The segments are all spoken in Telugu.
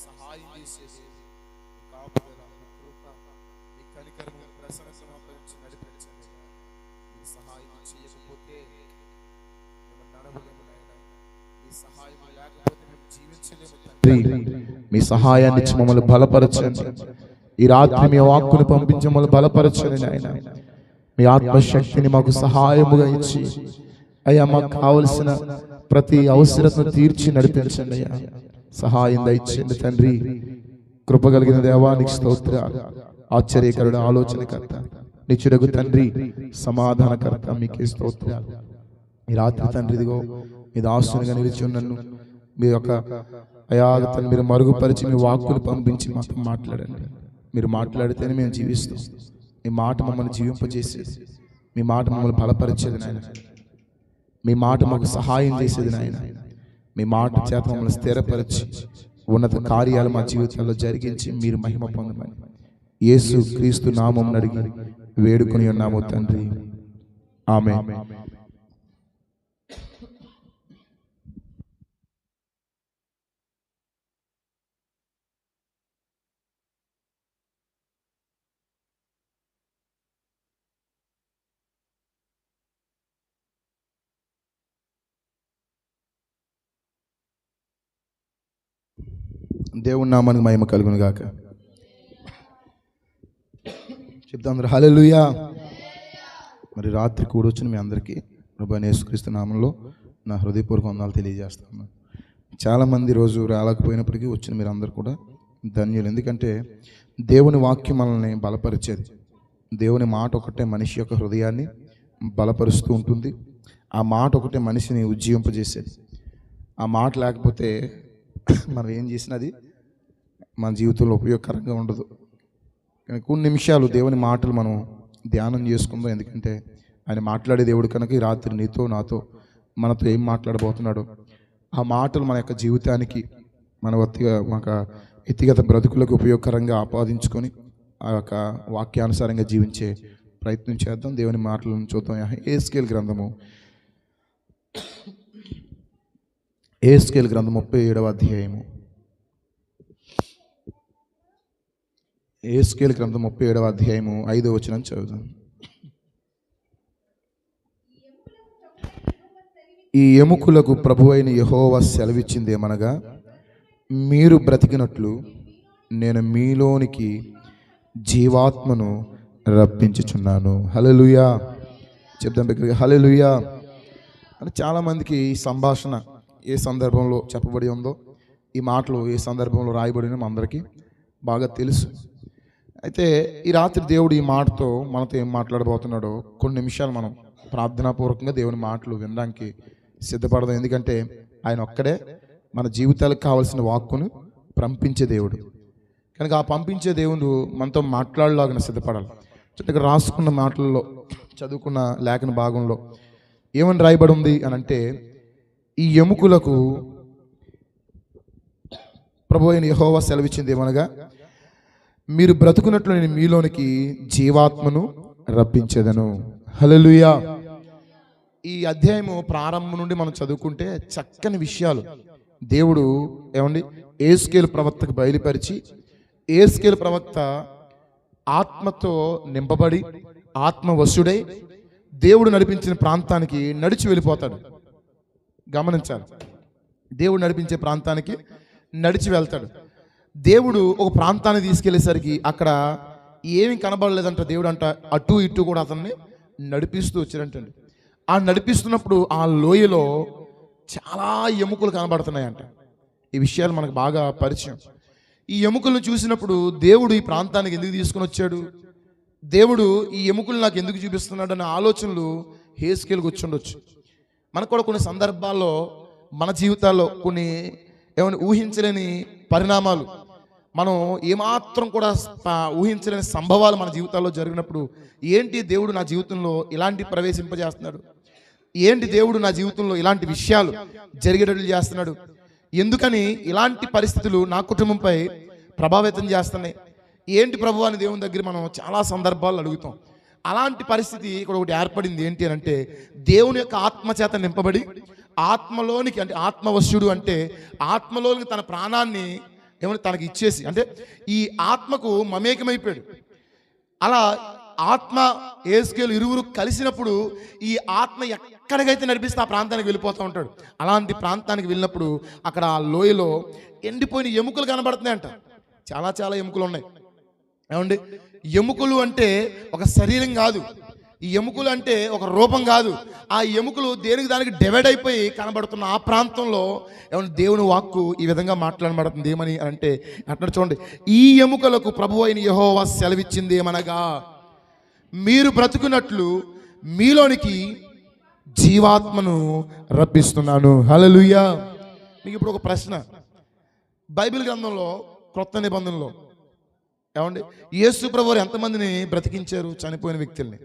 సహాయం చేసేది మీ కాపుదల మీ కృప మీ కనికరము నడిపించండి. మీ సహాయం చేయకపోతే మేము నడవలేము మీ సహాయం లేకపోతే మేము జీవించలేము మీ సహాయాన్ని ఇచ్చి మమ్మల్ని బలపరచండి. ఈ రాత్రి మీ వాక్కును పంపించి మమ్మల్ని బలపరచండి ఆయన మీ ఆత్మశక్తిని మాకు సహాయముగా ఇచ్చి అయ్యా మాకు కావలసిన ప్రతి అవసరతను తీర్చి నడిపించండి అయ్యా. సహాయం దయచేయండి తండ్రి. కృప కలిగిన దేవానికి స్తోత్రాలు ఆశ్చర్యకరుడు ఆలోచనకర్త. నిచ్చుడకు తండ్రి సమాధానకర్త మీకే స్తోత్రాలు ఈ రాత్రి తండ్రి ఇదిగో మీ దాసునిగా నిలిచి నన్ను మీ యొక్క అయా తను మీరు మరుగుపరిచి మీ వాక్కులు పంపించి మాతో మాట్లాడండి. మీరు మాట్లాడితేనే మేము జీవిస్తాం. మీ మాట మమ్మల్ని జీవింపజేసేది. మీ మాట మమ్మల్ని బలపరిచేది నాయన. మీ మాట మాకు సహాయం చేసేది నాయన. మీ మాట చేత మమ్మల్ని స్థిరపరిచి ఉన్నత కార్యాలు మా జీవితంలో జరిగించి మీరు మహిమ పొందమని యేసు క్రీస్తు నామం అడిగి వేడుకొని ఉన్నాము తండ్రి. ఆమె దేవుని నామానికి మహిమ కలుగును గాక చెప్తాం అందరు హల్లెలూయా. మరి రాత్రి కూడొచ్చిన మీ అందరికీ ప్రభా నేసుక్రీస్తు నామంలో నా హృదయపూర్వక వందాలు తెలియజేస్తాను. చాలామంది రోజు రాలేకపోయినప్పటికీ వచ్చిన మీరు అందరు కూడా ధన్యులు. ఎందుకంటే దేవుని వాక్యం మనల్ని బలపరిచేది. దేవుని మాట ఒకటే మనిషి యొక్క హృదయాన్ని బలపరుస్తూ ఉంటుంది. ఆ మాట ఒకటే మనిషిని ఉజ్జీవింపజేసేది. ఆ మాట లేకపోతే మనం ఏం చేసినది మన జీవితంలో ఉపయోగకరంగా ఉండదు. కానీ కొన్ని నిమిషాలు దేవుని మాటలు మనం ధ్యానం చేసుకుందాం. ఎందుకంటే ఆయన మాట్లాడే దేవుడు కనుక ఈ రాత్రి నీతో నాతో మనతో ఏం మాట్లాడబోతున్నాడో ఆ మాటలు మన యొక్క జీవితానికి మన వ్యక్తిగ ఒక వ్యక్తిగత బ్రతుకులకు ఉపయోగకరంగా ఆపాదించుకొని ఆ యొక్క వాక్యానుసారంగా జీవించే ప్రయత్నం చేద్దాం. దేవుని మాటలను చూద్దాం. ఏ స్కేల్ గ్రంథము ఏ స్కేల్ గ్రంథం ముప్పై ఏడవ అధ్యాయము. ఏ స్కేల్ గ్రంథం ముప్పై ఏడవ అధ్యాయము ఐదో వచనం చదువుదాం. ఈ ఎముకలకు ప్రభు అయిన యహోవా సెలవిచ్చింది ఏమనగా మీరు బ్రతికినట్లు నేను మీలోనికి జీవాత్మను రప్పించుచున్నాను. హలలుయా చెప్దాం దగ్గరికి హలలుయా అని చాలామందికి ఈ సంభాషణ ఏ సందర్భంలో చెప్పబడి ఉందో ఈ మాటలు ఏ సందర్భంలో రాయబడిన అందరికీ బాగా తెలుసు. అయితే ఈ రాత్రి దేవుడు ఈ మాటతో మనతో ఏం మాట్లాడబోతున్నాడో కొన్ని నిమిషాలు మనం ప్రార్థనాపూర్వకంగా దేవుని మాటలు వినడానికి సిద్ధపడదాం. ఎందుకంటే ఆయన ఒక్కడే మన జీవితాలకు కావాల్సిన వాక్కును పంపించే దేవుడు. కనుక ఆ పంపించే దేవుడు మనతో మాట్లాడలాగిన సిద్ధపడాలి. ఇక్కడ రాసుకున్న మాటల్లో చదువుకున్న లేఖన భాగంలో ఏమని రాయబడి ఉంది అని అంటే ఈ ఎముకలకు ప్రభు అయిన యహోవా సెలవిచ్చింది ఏమనగా మీరు బ్రతుకున్నట్లు నేను మీలోనికి జీవాత్మను రప్పించేదను. హలలుయా ఈ అధ్యాయము ప్రారంభం నుండి మనం చదువుకుంటే చక్కని విషయాలు. దేవుడు ఏమండి ఏస్కేల్ ప్రవక్తకు బయలుపరిచి ఏస్కేల్ ప్రవక్త ఆత్మతో నింపబడి ఆత్మవశుడై దేవుడు నడిపించిన ప్రాంతానికి నడిచి వెళ్ళిపోతాడు. గమనించాలి. దేవుడు నడిపించే ప్రాంతానికి నడిచి వెళ్తాడు. దేవుడు ఒక ప్రాంతాన్ని తీసుకెళ్ళేసరికి అక్కడ ఏమి కనబడలేదంట దేవుడు అంట అటు ఇటు కూడా అతన్ని నడిపిస్తూ వచ్చారంటండి ఆ నడిపిస్తున్నప్పుడు ఆ లోయలో చాలా ఎముకలు కనబడుతున్నాయంట. ఈ విషయాలు మనకు బాగా పరిచయం. ఈ ఎముకలను చూసినప్పుడు దేవుడు ఈ ప్రాంతానికి ఎందుకు తీసుకుని వచ్చాడు? దేవుడు ఈ ఎముకలు నాకు ఎందుకు చూపిస్తున్నాడు అనే ఆలోచనలు హేస్కేల్కి వచ్చి ఉండొచ్చు. మనకు కూడా కొన్ని సందర్భాల్లో మన జీవితాల్లో కొన్ని ఏమైనా ఊహించలేని పరిణామాలు. మనం ఏమాత్రం కూడా ఊహించలేని సంభవాలు మన జీవితాల్లో జరిగినప్పుడు ఏంటి దేవుడు నా జీవితంలో ఇలాంటి ప్రవేశింపజేస్తున్నాడు? ఏంటి దేవుడు నా జీవితంలో ఇలాంటి విషయాలు జరిగేటట్లు చేస్తున్నాడు? ఎందుకని ఇలాంటి పరిస్థితులు నా కుటుంబంపై ప్రభావితం చేస్తున్నాయి? ఏంటి ప్రభు అని దేవుని దగ్గర మనం చాలా సందర్భాలు అడుగుతాం. అలాంటి పరిస్థితి ఇక్కడ ఒకటి ఏర్పడింది ఏంటి అని అంటే దేవుని యొక్క ఆత్మ చేత నింపబడి ఆత్మలోనికి అంటే ఆత్మవశ్యుడు అంటే ఆత్మలోనికి తన ప్రాణాన్ని ఏమన్నా తనకి ఇచ్చేసి అంటే ఈ ఆత్మకు మమేకమైపోయాడు. అలా ఆత్మ ఏసుకేలు ఇరువురు కలిసినప్పుడు ఈ ఆత్మ ఎక్కడికైతే నడిపిస్తే ఆ ప్రాంతానికి వెళ్ళిపోతూ ఉంటాడు. అలాంటి ప్రాంతానికి వెళ్ళినప్పుడు అక్కడ ఆ లోయలో ఎండిపోయిన ఎముకలు కనబడుతున్నాయంట. చాలా చాలా ఎముకలు ఉన్నాయి. ఏమండి? ఎముకలు అంటే ఒక శరీరం కాదు. ఈ ఎముకలు అంటే ఒక రూపం కాదు. ఆ ఎముకలు దేనికి దానికి డివైడ్ అయిపోయి కనబడుతున్న ఆ ప్రాంతంలో ఏమన్నా దేవుని వాక్కు ఈ విధంగా మాట్లాడబడుతుంది ఏమని అంటే అంటున్నాడు చూడండి. ఈ ఎముకలకు ప్రభు అయిన యహోవా సెలవిచ్చింది ఏమనగా మీరు బ్రతుకున్నట్లు మీలోనికి జీవాత్మను రప్పిస్తున్నాను. హల్లెలూయా. మీకు ఇప్పుడు ఒక ప్రశ్న. బైబిల్ గ్రంథంలో క్రొత్త నిబంధనలో ఏమండి? యేసు ప్రభు ఎంతమందిని బ్రతికించారు? చనిపోయిన వ్యక్తుల్ని.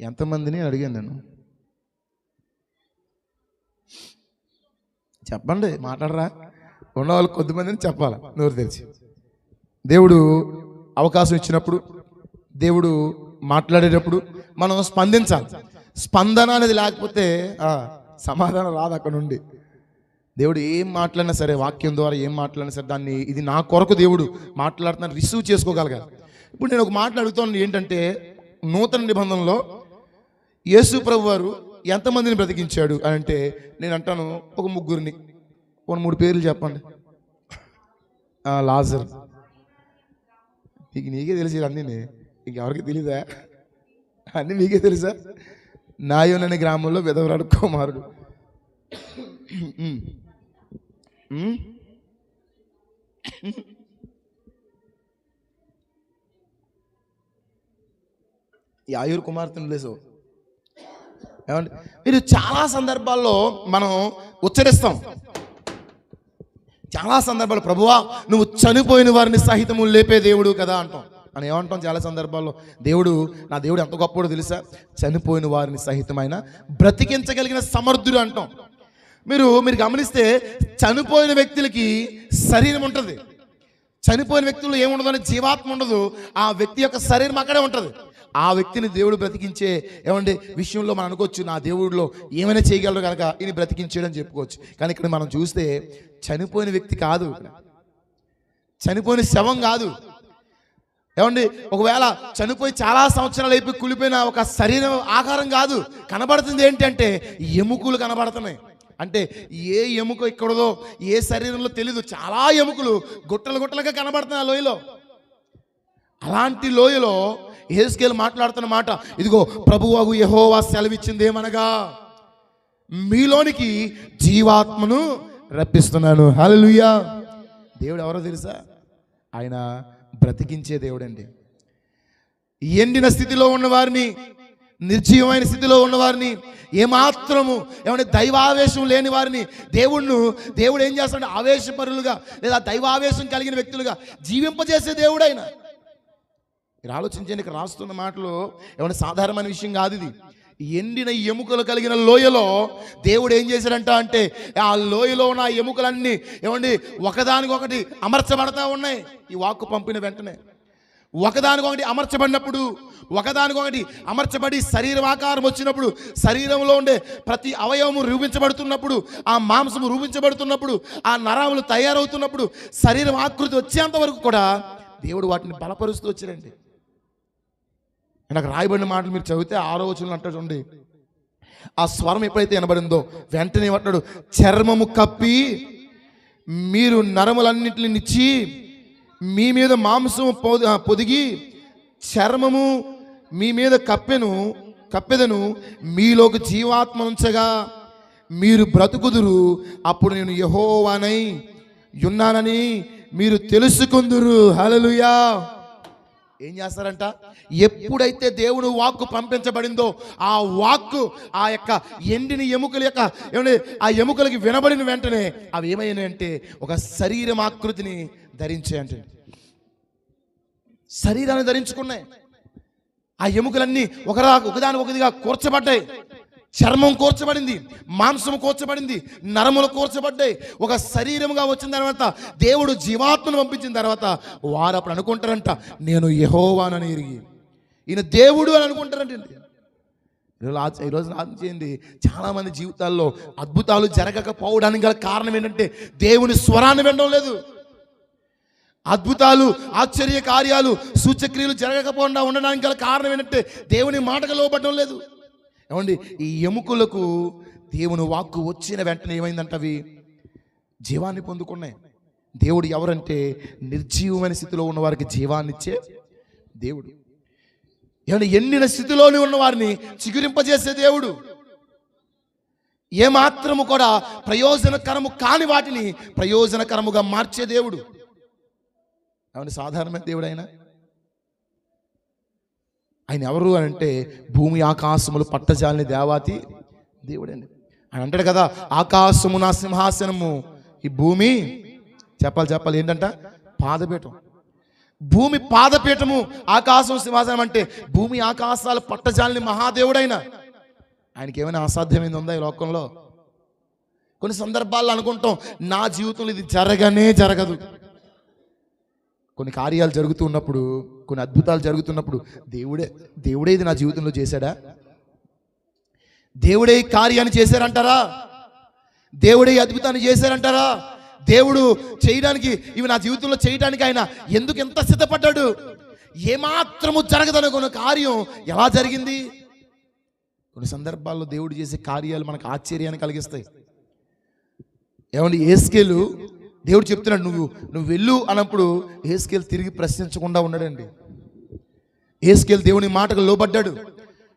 ఎంతమందిని అడిగాను నేను. చెప్పండి మాట్లాడరా? ఉన్నవాళ్ళు కొద్దిమందిని చెప్పాలి? నోరు తెరిచి. దేవుడు అవకాశం ఇచ్చినప్పుడు దేవుడు మాట్లాడేటప్పుడు మనం స్పందించాలి. స్పందన అనేది లేకపోతే సమాధానం రాదు అక్కడ నుండి. దేవుడు ఏం మాట్లాడినా సరే వాక్యం ద్వారా ఏం మాట్లాడినా సరే దాన్ని ఇది నా కొరకు దేవుడు మాట్లాడుతున్నాను రిసీవ్ చేసుకోగలగాలి. ఇప్పుడు నేను ఒక మాట ఏంటంటే నూతన నిబంధనలో యేసు ప్రభు వారు ఎంతమందిని బ్రతికించాడు అని అంటే నేను అంటాను ఒక ముగ్గురిని. ఒక మూడు పేర్లు చెప్పండి. లాజర్. నీకు నీకే తెలిసి అన్నీ. ఇంకెవరికి తెలీదా? అన్నీ మీకే తెలుసా? నాయోన్ అనే గ్రామంలో విధవరాడు కుమారుడు Hmm? ఈ ఆయుర్ కుమార్తెను లేసు ఏమండి? మీరు చాలా సందర్భాల్లో మనం ఉచ్చరిస్తాం. చాలా సందర్భాలు ప్రభువా నువ్వు చనిపోయిన వారిని సహితము లేపే దేవుడు కదా అంటాం. అని ఏమంటాం చాలా సందర్భాల్లో? దేవుడు నా దేవుడు ఎంత గొప్పడో తెలుసా? చనిపోయిన వారిని సహితమైన బ్రతికించగలిగిన సమర్థుడు అంటాం. మీరు మీరు గమనిస్తే చనిపోయిన వ్యక్తులకి శరీరం ఉంటుంది. చనిపోయిన వ్యక్తులు ఏముండదు అని జీవాత్మ ఉండదు. ఆ వ్యక్తి యొక్క శరీరం అక్కడే ఉంటుంది. ఆ వ్యక్తిని దేవుడు బ్రతికించే ఏమంటే విషయంలో మనం అనుకోవచ్చు నా దేవుడిలో ఏమైనా చేయగలరు కనుక ఇది బ్రతికించాడని చెప్పుకోవచ్చు. కానీ ఇక్కడ మనం చూస్తే చనిపోయిన వ్యక్తి కాదు. చనిపోయిన శవం కాదు. ఏమండి ఒకవేళ చనిపోయి చాలా సంవత్సరాలు అయిపోయి కులిపోయిన ఒక శరీరం ఆకారం కాదు. కనబడుతుంది ఏంటంటే ఎముకలు కనబడుతున్నాయి. అంటే ఏ ఎముక ఎక్కడదో ఏ శరీరంలో తెలీదు. చాలా ఎముకలు గుట్టలు గుట్టలుగా కనబడుతున్నాయి ఆ లోయలో. అలాంటి లోయలో ఏసుకేలు మాట్లాడుతున్న మాట ఇదిగో ప్రభువాగు యహోవా సెలవిచ్చింది ఏమనగా మీలోనికి జీవాత్మను రప్పిస్తున్నాను. హల్లెలూయా. దేవుడు ఎవరో తెలుసా? ఆయన బ్రతికించే దేవుడండి. ఎండిన స్థితిలో ఉన్న వారిని నిర్జీవమైన స్థితిలో ఉన్నవారిని ఏమాత్రము ఏమంటే దైవావేశం లేని వారిని దేవుణ్ణు దేవుడు ఏం చేస్తాడు ఆవేశపరులుగా లేదా దైవావేశం కలిగిన వ్యక్తులుగా జీవింపజేసే దేవుడైన. మీరు ఆలోచించండి ఇక్కడ రాస్తున్న మాటలు ఏమైనా సాధారణమైన విషయం కాదు ఇది. ఎండిన ఎముకలు కలిగిన లోయలో దేవుడు ఏం చేశాడంట అంటే ఆ లోయలో ఉన్న ఎముకలన్నీ ఏమండి ఒకదానికొకటి అమర్చబడతా ఉన్నాయి. ఈ వాక్కు పంపిన వెంటనే. ఒకదానికొకటి అమర్చబడినప్పుడు ఒకదానికొకటి అమర్చబడి శరీరం ఆకారం వచ్చినప్పుడు శరీరంలో ఉండే ప్రతి అవయవము రూపించబడుతున్నప్పుడు ఆ మాంసము రూపించబడుతున్నప్పుడు ఆ నరాములు తయారవుతున్నప్పుడు శరీరం ఆకృతి వచ్చేంత వరకు కూడా దేవుడు వాటిని బలపరుస్తూ వచ్చారండి నాకు రాయబడిన మాటలు మీరు చదివితే ఆరో వచనంలో అంటాడు చూడండి. ఆ స్వరం ఎప్పుడైతే వినబడిందో వెంటనే ఏమంటాడు చర్మము కప్పి మీరు నరములన్నింటిని నిచ్చి మీ మీద మాంసము పొదిగి చర్మము మీ మీద కప్పెను కప్పెదను మీలోకి జీవాత్మ ఉంచగా మీరు బ్రతుకుదురు. అప్పుడు నేను యహోవానై ఉన్నానని మీరు తెలుసుకుందురు. హలలుయా ఏం చేస్తారంట? ఎప్పుడైతే దేవుడు వాక్కు పంపించబడిందో ఆ వాక్కు ఆ యొక్క ఎండిన ఎముకల యొక్క ఏమంటే ఆ ఎముకలకి వినబడిన వెంటనే అవి ఏమైనాయంటే ఒక శరీరం ఆకృతిని ధరించే శరీరాన్ని ధరించుకున్నాయి. ఆ ఎముకలన్నీ ఒకరా ఒకదాని ఒకదిగా కూర్చబడ్డాయి. చర్మం కూర్చబడింది మాంసం కూర్చబడింది నరములు కూర్చబడ్డాయి. ఒక శరీరముగా వచ్చిన తర్వాత దేవుడు జీవాత్మను పంపించిన తర్వాత వారు అప్పుడు అనుకుంటారంట నేను యహోవానని ఎరిగి. ఈయన దేవుడు అని అనుకుంటారంట ఈరోజు ఆచ- ఈరోజు చేయండి. చాలామంది జీవితాల్లో అద్భుతాలు జరగకపోవడానికి గల కారణం ఏంటంటే దేవుని స్వరాన్ని వినడం లేదు. అద్భుతాలు ఆశ్చర్య కార్యాలు సూచక్రియలు జరగకపోకుండా ఉండడానికి గల కారణం ఏంటంటే దేవుని మాటకు లోబడడం లేదు. ఏమండి? ఈ ఎముకలకు దేవుని వాక్కు వచ్చిన వెంటనే ఏమైందంట అవి జీవాన్ని పొందుకున్నాయి. దేవుడు ఎవరంటే నిర్జీవమైన స్థితిలో ఉన్న వారికి దేవుడు. ఏమన్నా ఎండిన స్థితిలోనే ఉన్న వారిని చిగురింపజేసే దేవుడు. ఏమాత్రము కూడా ప్రయోజనకరము కాని వాటిని ప్రయోజనకరముగా మార్చే దేవుడు. ఏమంటే సాధారణమైన దేవుడైనా? ఆయన ఎవరు అని అంటే భూమి ఆకాశములు పట్టజాలని దేవాతి దేవుడండి. ఆయన అంటాడు కదా ఆకాశము నా సింహాసనము. ఈ భూమి చెప్పాలి చెప్పాలి ఏంటంట? పాదపీఠం. భూమి పాదపీఠము ఆకాశం సింహాసనం అంటే భూమి ఆకాశాలు పట్టజాలని మహాదేవుడైన. ఆయనకి ఏమైనా అసాధ్యమైంది ఉందా ఈ లోకంలో? కొన్ని సందర్భాల్లో అనుకుంటాం నా జీవితంలో ఇది జరగనే జరగదు. కొన్ని కార్యాలు జరుగుతూ ఉన్నప్పుడు కొన్ని అద్భుతాలు జరుగుతున్నప్పుడు దేవుడే దేవుడే ఇది నా జీవితంలో చేశాడా? దేవుడే ఈ కార్యాన్ని చేశారంటారా? దేవుడే ఈ అద్భుతాన్ని చేశారంటారా? దేవుడు చేయడానికి ఇవి నా జీవితంలో చేయడానికి ఆయన ఎందుకు ఎంత సిద్ధపడ్డాడు? ఏమాత్రము జరగదనుకున్న కార్యం ఎలా జరిగింది? కొన్ని సందర్భాల్లో దేవుడు చేసే కార్యాలు మనకు ఆశ్చర్యాన్ని కలిగిస్తాయి. ఏమంటే ఏస్కేలు దేవుడు చెప్తున్నాడు నువ్వు నువ్వు వెళ్ళు అన్నప్పుడు ఏస్కేల్ తిరిగి ప్రశ్నించకుండా ఉన్నాడండి. ఏస్కేల్ దేవుని మాటకు లోబడ్డాడు.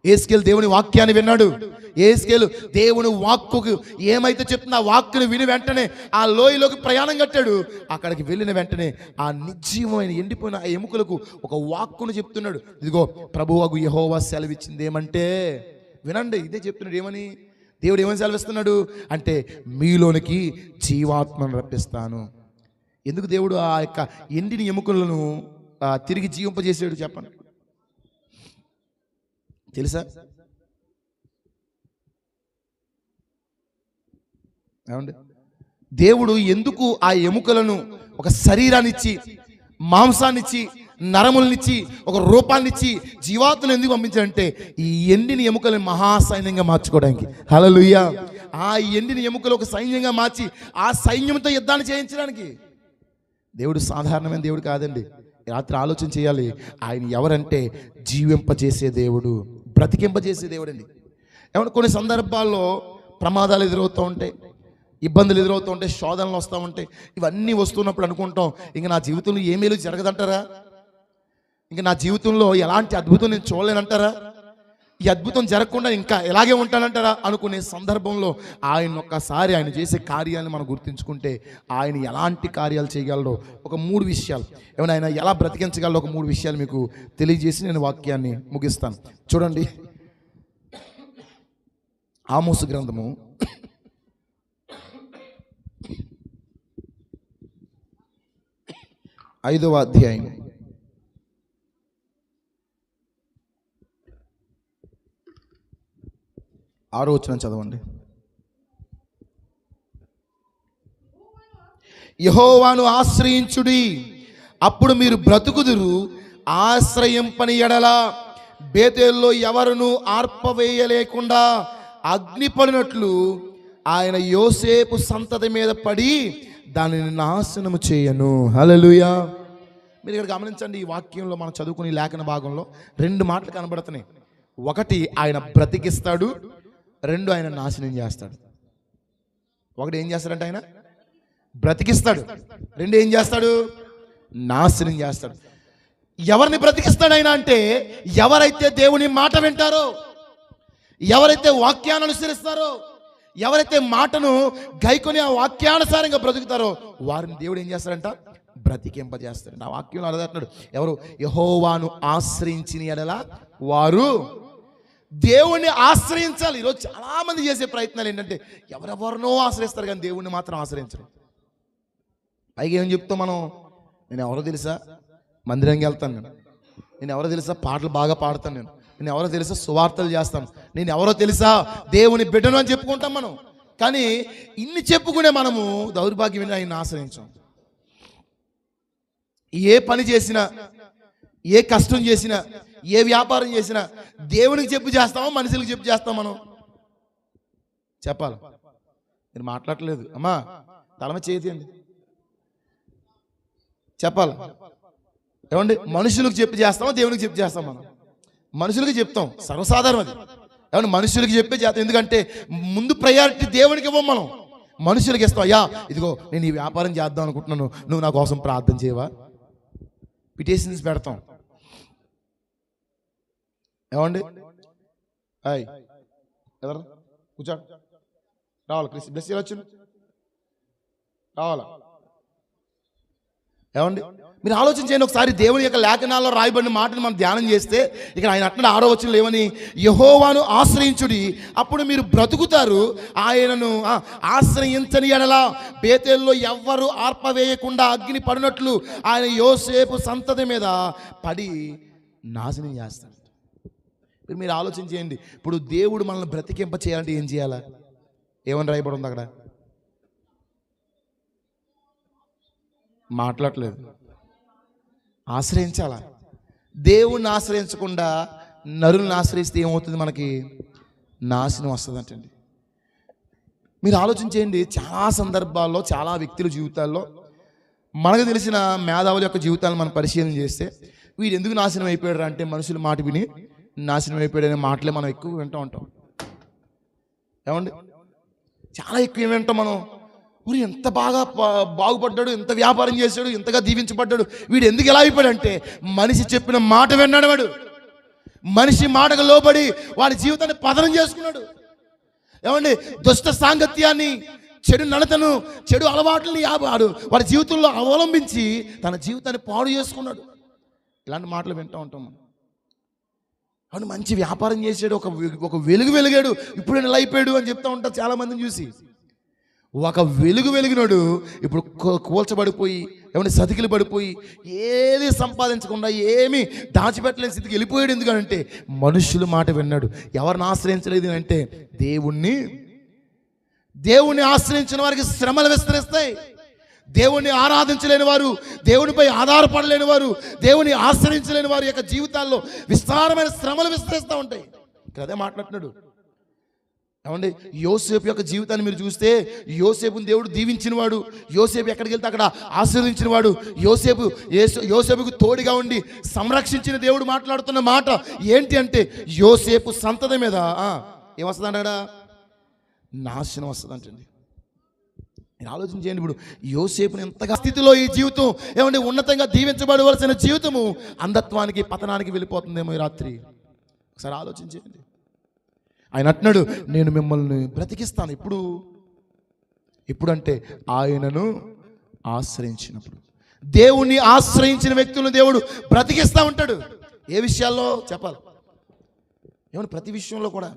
ఏస్కేల్ దేవుని వాక్యాన్ని విన్నాడు. ఏస్కేలు దేవుని వాక్కుకు ఏమైతే చెప్తున్నా ఆ వాక్కుని విని వెంటనే ఆ లోయలోకి ప్రయాణం కట్టాడు. అక్కడికి వెళ్ళిన వెంటనే ఆ నిజీవమైన ఎండిపోయిన ఆ ఎముకలకు ఒక వాక్కును చెప్తున్నాడు. ఇదిగో ప్రభువాగు యహోవా సెలవిచ్చింది ఏమంటే వినండి ఇదే చెప్తున్నాడు ఏమని? దేవుడు ఏమని సెలవిస్తున్నాడు? అంటే మీలోనికి జీవాత్మను రప్పిస్తాను. ఎందుకు దేవుడు ఆ యొక్క ఎండిన ఎముకలను తిరిగి జీవింపజేసాడు చెప్పండి. తెలుసా? ఏమండి? దేవుడు ఎందుకు ఆ ఎముకలను ఒక శరీరాన్నిచ్చి మాంసాన్నిచ్చి నరములనిచ్చి ఒక రూపాన్నిచ్చి జీవాత్మను ఎందుకు పంపించాడంటే ఈ ఎండిన ఎముకలను మహాసైన్యంగా మార్చుకోవడానికి. హలలుయ్య ఆ ఎండిన ఎముకలు ఒక సైన్యంగా మార్చి ఆ సైన్యంతో యుద్ధాన్ని చేయించడానికి. దేవుడు సాధారణమైన దేవుడు కాదండి. రాత్రి ఆలోచన చేయాలి. ఆయన ఎవరంటే జీవింపజేసే దేవుడు బ్రతికింపజేసే దేవుడు అండి ఏమన్నా కొన్ని సందర్భాల్లో ప్రమాదాలు ఎదురవుతూ ఉంటాయి ఇబ్బందులు ఎదురవుతూ ఉంటాయి శోధనలు వస్తూ ఉంటాయి ఇవన్నీ వస్తున్నప్పుడు అనుకుంటాం ఇంక నా జీవితంలో ఏమేలు జరగదంటారా? ఇంకా నా జీవితంలో ఎలాంటి అద్భుతం నేను చూడలేనంటారా? ఈ అద్భుతం జరగకుండా ఇంకా ఎలాగే ఉంటానంటారా? అనుకునే సందర్భంలో ఆయన ఒక్కసారి ఆయన చేసే కార్యాలను మనం గుర్తించుకుంటే ఆయన ఎలాంటి కార్యాలు చేయగలరో ఒక మూడు విషయాలు. ఏమైనా ఆయన ఎలా బ్రతికించగలరో ఒక మూడు విషయాలు మీకు తెలియజేసి నేను వాక్యాన్ని ముగిస్తాను. చూడండి. ఆమోసు గ్రంథము. ఐదవ అధ్యాయం ఆరో వచ్చిన చదవండి. యహోవాను ఆశ్రయించుడి. అప్పుడు మీరు బ్రతుకుదురు ఆశ్రయింపని ఎడల. బేతేల్లో ఎవరును ఆర్పవేయలేకుండా అగ్ని పడినట్లు ఆయన యోసేపు సంతతి మీద పడి దానిని నాశనము చేయను. హలలుయా మీరు ఇక్కడ గమనించండి ఈ వాక్యంలో మనం చదువుకునే లేఖన భాగంలో రెండు మాటలు కనబడుతున్నాయి. ఒకటి ఆయన బ్రతికిస్తాడు. రెండు ఆయన నాశనం చేస్తాడు. ఒకటి ఏం చేస్తాడంటే ఆయన? బ్రతికిస్తాడు. రెండు ఏం చేస్తాడు? నాశనం చేస్తాడు. ఎవరిని బ్రతికిస్తాడు ఆయన అంటే ఎవరైతే దేవుని మాట వింటారో ఎవరైతే వాక్యాన్ని అనుసరిస్తారో ఎవరైతే మాటను గైకొని ఆ వాక్యానుసారంగా బ్రతుకుతారో వారిని దేవుడు ఏం చేస్తాడంట? బ్రతికింపజేస్తాడు ఆ వాక్యం అర్థంటున్నాడు ఎవరు? యహోవాను ఆశ్రయించిన ఎడల వారు దేవుణ్ణి ఆశ్రయించాలి. ఈరోజు చాలామంది చేసే ప్రయత్నాలు ఏంటంటే ఎవరెవరినో ఆశ్రయిస్తారు కానీ దేవుణ్ణి మాత్రం ఆశ్రయించరు. పైగా ఏం చెప్తాం మనం? నేను ఎవరో తెలుసా? మందిరంకి వెళ్తాను నేను. నేను ఎవరో తెలుసా? పాటలు బాగా పాడతాను నేను. నేను ఎవరో తెలుసా? సువార్తలు చేస్తాను. నేను ఎవరో తెలుసా? దేవుని బిడ్డను అని చెప్పుకుంటాం మనం. కానీ ఇన్ని చెప్పుకునే మనము దౌర్భాగ్యం ఆయన ఆశ్రయించాం. ఏ పని చేసినా ఏ కష్టం చేసినా ఏ వ్యాపారం చేసినా దేవునికి చెప్పు చేస్తామో మనుషులకు చెప్పు చేస్తాం మనం? చెప్పాలి? మీరు మాట్లాడలేదు అమ్మా తలమ చేతి అండి చెప్పాలి? ఏమండి? మనుషులకు చెప్పి చేస్తామో దేవునికి చెప్పి చేస్తాం మనం? మనుషులకి చెప్తాం. సర్వసాధారణం అది. ఏమన్నా మనుషులకి చెప్పే చేస్తాం. ఎందుకంటే ముందు ప్రయారిటీ దేవునికి ఇవ్వం మనం. మనుషులకి ఇస్తాం. అయ్యా ఇదిగో నేను ఈ వ్యాపారం చేద్దాం అనుకుంటున్నాను. నువ్వు నా కోసం ప్రార్థన చేయవా? పిటిషన్స్ పెడతాం. ఏమండి? హాయ్. ఎవరు? కూర్చో. రావాలి క్రిస్? బ్లెస్ వచ్చింది రావాలా? ఏమండి? మీరు ఆలోచన చేయండి ఒకసారి. దేవుని యొక్క లేఖనాల్లో రాయబడిన మాటను మనం ధ్యానం చేస్తే ఇక్కడ ఆయన అట్లా ఆరో వచ్చిన యహోవాను ఆశ్రయించుడి. అప్పుడు మీరు బ్రతుకుతారు. ఆయనను ఆశ్రయించని ఎడలా బేతేల్లో ఎవ్వరు ఆర్పవేయకుండా అగ్ని పడినట్లు ఆయన యోసేపు సంతతి మీద పడి నాశనం చేస్తాడు. ఇప్పుడు మీరు ఆలోచన చేయండి ఇప్పుడు దేవుడు మనల్ని బ్రతికింప చేయాలంటే ఏం చేయాలా? ఏమని రాయబడి ఉంది అక్కడ? మాట్లాడలేదు ఆశ్రయించాలా? దేవుణ్ణి ఆశ్రయించకుండా నరుల్ని ఆశ్రయిస్తే ఏమవుతుంది మనకి? నాశనం వస్తుందంటండి. మీరు ఆలోచించేయండి. చాలా సందర్భాల్లో చాలా వ్యక్తుల జీవితాల్లో మనకు తెలిసిన మేధావుల యొక్క జీవితాలను మనం పరిశీలన చేస్తే వీడు ఎందుకు నాశనం అయిపోయాడు అంటే మనుషులు మాట విని నాశనం అయిపోయాడనే మాటలే మనం ఎక్కువ వింటూ ఉంటాం. ఏమండి? చాలా ఎక్కువ వింటాం మనం. ఊరి ఎంత బాగా బాగుపడ్డాడు ఎంత వ్యాపారం చేశాడు ఎంతగా దీవించబడ్డాడు వీడు ఎందుకు ఎలా అయిపోయాడంటే మనిషి చెప్పిన మాట విన్నాడు వాడు. మనిషి మాటకు లోబడి వాడి జీవితాన్ని పతనం చేసుకున్నాడు. ఏమండి? దుష్ట సాంగత్యాన్ని చెడు నడతను చెడు అలవాట్లని వాడు వాడి జీవితంలో అవలంబించి తన జీవితాన్ని పాడు చేసుకున్నాడు. ఇలాంటి మాటలు వింటూ ఉంటాం మనం. అవును మంచి వ్యాపారం చేసాడు ఒక ఒక వెలుగు వెలిగాడు ఇప్పుడు ఇలా అయిపోయాడు అని చెప్తా ఉంటారు చాలామందిని చూసి. ఒక వెలుగు వెలిగినాడు ఇప్పుడు కూల్చబడిపోయి ఏమైనా సతికిలు పడిపోయి ఏది సంపాదించకుండా ఏమీ దాచిపెట్టలేని స్థితికి వెళ్ళిపోయాడు ఎందుకంటే మనుషుల మాట విన్నాడు. ఎవరిని ఆశ్రయించలేదు అంటే దేవుణ్ణి. దేవుణ్ణి ఆశ్రయించిన వారికి శ్రమలు విస్తరిస్తాయి. దేవుణ్ణి ఆరాధించలేని వారు దేవునిపై ఆధారపడలేని వారు దేవుని ఆశ్రయించలేని వారి యొక్క జీవితాల్లో విస్తారమైన శ్రమలు విస్తరిస్తూ ఉంటాయి. ఇక్కడ అదే మాట్లాడుతున్నాడు. ఏమండి? యోసేపు యొక్క జీవితాన్ని మీరు చూస్తే యోసేపుని దేవుడు దీవించినవాడు యోసేపు ఎక్కడికి వెళ్తే అక్కడ ఆశీర్వించినవాడు యోసేపు యోసేపుకు తోడుగా ఉండి సంరక్షించిన దేవుడు మాట్లాడుతున్న మాట ఏంటి అంటే యోసేపు సంతతి మీద ఆ, ఏమొస్తుందంట అక్కడ నాశనం వస్తుందంటండి. మీరు ఆలోచన చేయండి. ఇప్పుడు యోసేపుని ఎంతగా స్థితిలో ఈ జీవితం? ఏమంటే ఉన్నతంగా దీవించబడవలసిన జీవితము అంధత్వానికి పతనానికి వెళ్ళిపోతుందేమో ఈ రాత్రి? ఒకసారి ఆలోచన చేయండి. ఆయన అంటున్నాడు నేను మిమ్మల్ని బ్రతికిస్తాను. ఇప్పుడు ఎప్పుడంటే ఆయనను ఆశ్రయించినప్పుడు. దేవుణ్ణి ఆశ్రయించిన వ్యక్తులను దేవుడు బ్రతికిస్తూ ఉంటాడు. ఏ విషయాల్లో? చెప్పాలి. ఏమన్నా ప్రతి విషయంలో కూడా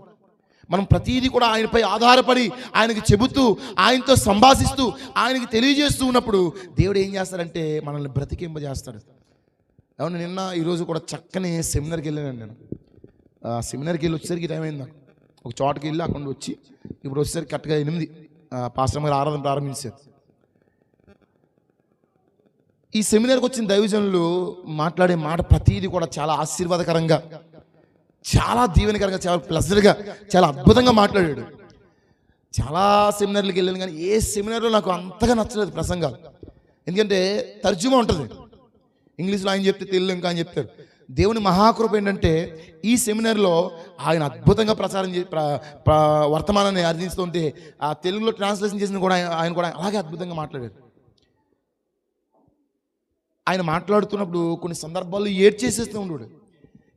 మనం ప్రతీది కూడా ఆయనపై ఆధారపడి ఆయనకి చెబుతూ ఆయనతో సంభాషిస్తూ ఆయనకి తెలియజేస్తూ ఉన్నప్పుడు దేవుడు ఏం చేస్తాడంటే మనల్ని బ్రతికింపజేస్తాడు. అవును నిన్న ఈరోజు కూడా చక్కని సెమినార్కి వెళ్ళాను నేను. సెమినార్కి వెళ్ళి వచ్చేసరికి టైం అయింది నాకు ఒక చోటకి వెళ్ళి అక్కడ వచ్చి ఇప్పుడు వచ్చేసరికి కరెక్ట్గా ఎనిమిది పాశ్రమ పాస్టర్ గారు ఆరాధన ప్రారంభించారు. ఈ సెమినార్కి వచ్చిన దైవజనులు మాట్లాడే మాట ప్రతీది కూడా చాలా ఆశీర్వాదకరంగా చాలా దీవెనకరంగా చాలా ప్లెజర్గా చాలా అద్భుతంగా మాట్లాడాడు. చాలా సెమినార్లకు వెళ్ళాను కానీ ఏ సెమినార్లో నాకు అంతగా నచ్చలేదు ప్రసంగాలు. ఎందుకంటే తర్జుమా ఉంటుంది. ఇంగ్లీష్లో ఆయన చెప్తే తెలుగు ఇంకా ఆయన చెప్తారు దేవుని మహాకృప ఏంటంటే ఈ సెమినార్లో ఆయన అద్భుతంగా ప్రచారం చే వర్తమానాన్ని అర్థిస్తుంటే ఆ తెలుగులో ట్రాన్స్లేషన్ చేసిన కూడా ఆయన- కూడా అలాగే అద్భుతంగా మాట్లాడారు ఆయన మాట్లాడుతున్నప్పుడు కొన్ని సందర్భాల్లో ఏడ్చేసేస్తూ ఉండేవాడు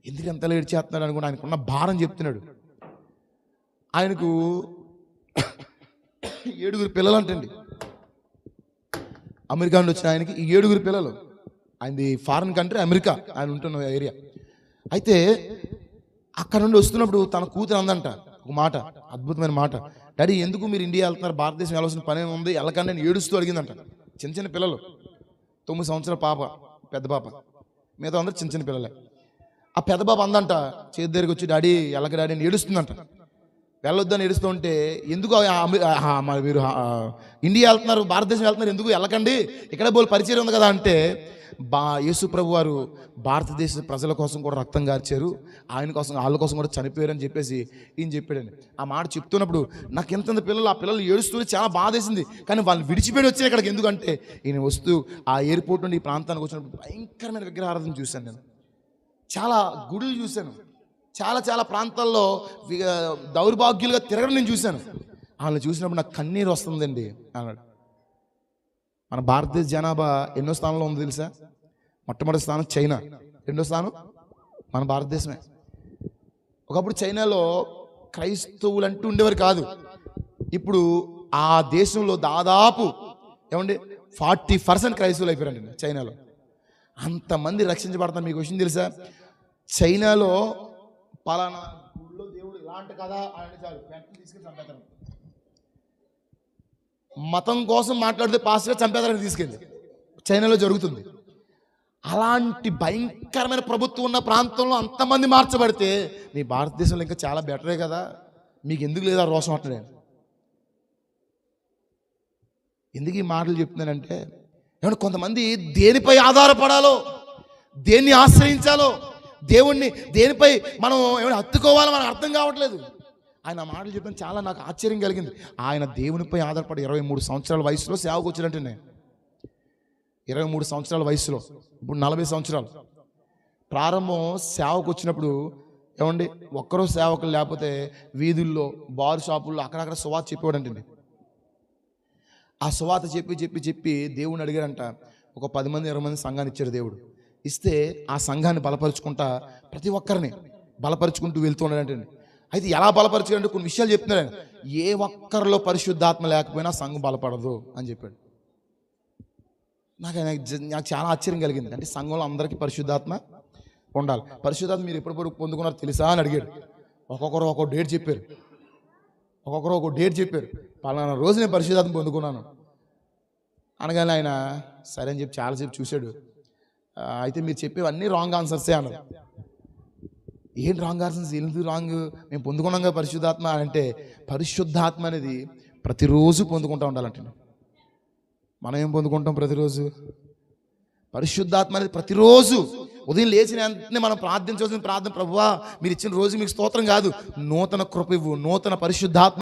ఎందుకు ఎంత లేట్ చేస్తున్నాడు అనుకుని ఆయనకున్న భారం చెప్తున్నాడు. ఆయనకు ఏడుగురు పిల్లలు అంటండి. అమెరికా నుండి వచ్చిన ఆయనకి ఈ ఏడుగురు పిల్లలు. ఆయనది ఫారిన్ కంట్రీ అమెరికా ఆయన ఉంటున్న ఏరియా. అయితే అక్కడ నుండి వస్తున్నప్పుడు తన కూతురు అందంట ఒక మాట అద్భుతమైన మాట. డాడీ ఎందుకు మీరు ఇండియా వెళ్తున్నారు? భారతదేశం వెళ్ళాల్సిన పని ఉంది వెళ్ళకండి నేను ఏడుస్తూ అడిగిందంట. చిన్న చిన్న పిల్లలు. తొమ్మిది సంవత్సరాల పాప పెద్ద పాప. మిగతా అందరూ చిన్న చిన్న పిల్లలే. ఆ పెద్ద అందంట చేతి దగ్గరికి వచ్చి డాడీ ఎలాగ డాడీ? అని ఏడుస్తుందంట. వెళ్ళొద్దని ఏడుస్తుంటే ఎందుకు మీరు ఇండియా వెళ్తున్నారు భారతదేశం వెళ్తున్నారు ఎందుకు వెళ్ళకండి? ఇక్కడ బోల్ పరిచయం ఉంది కదా అంటే బా యేసు ప్రభు వారు భారతదేశ ప్రజల కోసం కూడా రక్తం గార్చారు. ఆయన కోసం వాళ్ళ కోసం కూడా చనిపోయారు అని చెప్పేసి ఈయన చెప్పాడండి. ఆ మాట చెప్తున్నప్పుడు నాకు ఎంత పిల్లలు ఆ పిల్లలు ఏడుస్తూ చాలా బాధేసింది. కానీ వాళ్ళు విడిచిపెట్టి వచ్చారు ఇక్కడికి. ఎందుకంటే ఈయన వస్తూ ఆ ఎయిర్పోర్ట్ నుండి ఈ ప్రాంతానికి వచ్చినప్పుడు భయంకరమైన విగ్రహారాధన చూశాను నేను. చాలా గుడులు చూశాను. చాలా చాలా ప్రాంతాల్లో దౌర్భాగ్యులుగా తిరగడం నేను చూశాను. వాళ్ళని చూసినప్పుడు నాకు కన్నీరు వస్తుందండి అన్నాడు. మన భారతదేశ జనాభా ఎన్నో స్థానంలో ఉంది తెలుసా? మొట్టమొదటి స్థానం చైనా. రెండో స్థానం మన భారతదేశమే. ఒకప్పుడు చైనాలో క్రైస్తవులు అంటూ ఉండేవారు కాదు. ఇప్పుడు ఆ దేశంలో దాదాపు ఏమండి? ఫార్టీ పర్సెంట్ క్రైస్తవులు అయిపోయారండి చైనాలో. అంతమంది రక్షించబడతారు. మీకు విషయం తెలుసా? చైనాలో పలానా గుడిలో దేవుడు ఇలాంటి కదా అని చాలు. వెంటనే తీసుకెళ్ళి చంపేతారు మతం కోసం మాట్లాడితే పాస్గా చంపేతారని తీసుకెళ్ళి. చైనాలో జరుగుతుంది. అలాంటి భయంకరమైన ప్రభుత్వం ఉన్న ప్రాంతంలో అంతమంది మార్చబడితే మీ భారతదేశంలో ఇంకా చాలా బెటరే కదా. మీకు ఎందుకు లేదా రోషం అంటాడు ఎందుకు ఈ మాటలు చెప్తున్నానంటే ఏమన్నా కొంతమంది దేనిపై ఆధారపడాలో దేన్ని ఆశ్రయించాలో దేవుణ్ణి దేనిపై మనం ఏమైనా హత్తుకోవాలో మనకు అర్థం కావట్లేదు. ఆయన మాటలు చెప్పిన చాలా నాకు ఆశ్చర్యం కలిగింది. ఆయన దేవునిపై ఆధారపడి ఇరవై మూడు సంవత్సరాల వయసులో సేవకు వచ్చినట్టు నేను ఇరవై మూడు సంవత్సరాల వయసులో ఇప్పుడు నలభై సంవత్సరాలు. ప్రారంభం సేవకు వచ్చినప్పుడు ఏమండి? ఒక్కరో సేవకులు లేకపోతే వీధుల్లో బారు షాపుల్లో అక్కడక్కడ సువాత చెప్పేవాడంటండి. ఆ సువాత చెప్పి చెప్పి చెప్పి దేవుని అడిగారంట ఒక పది మంది ఇరవై మంది సంఘాన్ని ఇచ్చారు దేవుడు. ఇస్తే ఆ సంఘాన్ని బలపరుచుకుంటా ప్రతి ఒక్కరిని బలపరుచుకుంటూ వెళ్తూ ఉన్నాడంటండి అయితే ఎలా బలపరచుకుంటే కొన్ని విషయాలు చెప్తున్నాడు ఏ ఒక్కరిలో పరిశుద్ధాత్మ లేకపోయినా సంఘం బలపడదు అని చెప్పాడు. నాకు ఆయన- నాకు చాలా ఆశ్చర్యం కలిగింది. అంటే సంఘంలో అందరికీ పరిశుద్ధాత్మ ఉండాలి. పరిశుద్ధాత్మ మీరు ఎప్పుడు పొందుకున్నారో తెలుసా అని అడిగాడు. ఒక్కొక్కరు ఒక్కొక్క డేట్ చెప్పారు. ఒక్కొక్కరు ఒక్కో డేట్ చెప్పారు. పలానా రోజు నేను పరిశుద్ధాత్మ పొందుకున్నాను. అనగానే ఆయన సరే అని చెప్పి చాలాసేపు చూశాడు. అయితే మీరు చెప్పేవన్నీ రాంగ్ ఆన్సర్సే అన్నారు. ఏంటి రాంగ్ ఆన్సర్స్ ఎందుకు రాంగ్ మేము పొందుకున్నాం కదా పరిశుద్ధాత్మ అంటే పరిశుద్ధాత్మ అనేది ప్రతిరోజు పొందుకుంటూ ఉండాలంటే. మనం ఏం పొందుకుంటాం ప్రతిరోజు? పరిశుద్ధాత్మ అనేది ప్రతిరోజు ఉదయం లేచిన వెంటనే మనం ప్రార్థించవలసిన ప్రార్థన ప్రభువా మీరు ఇచ్చిన రోజు మీకు స్తోత్రం కాదు. నూతన కృప ఇవ్వు నూతన పరిశుద్ధాత్మ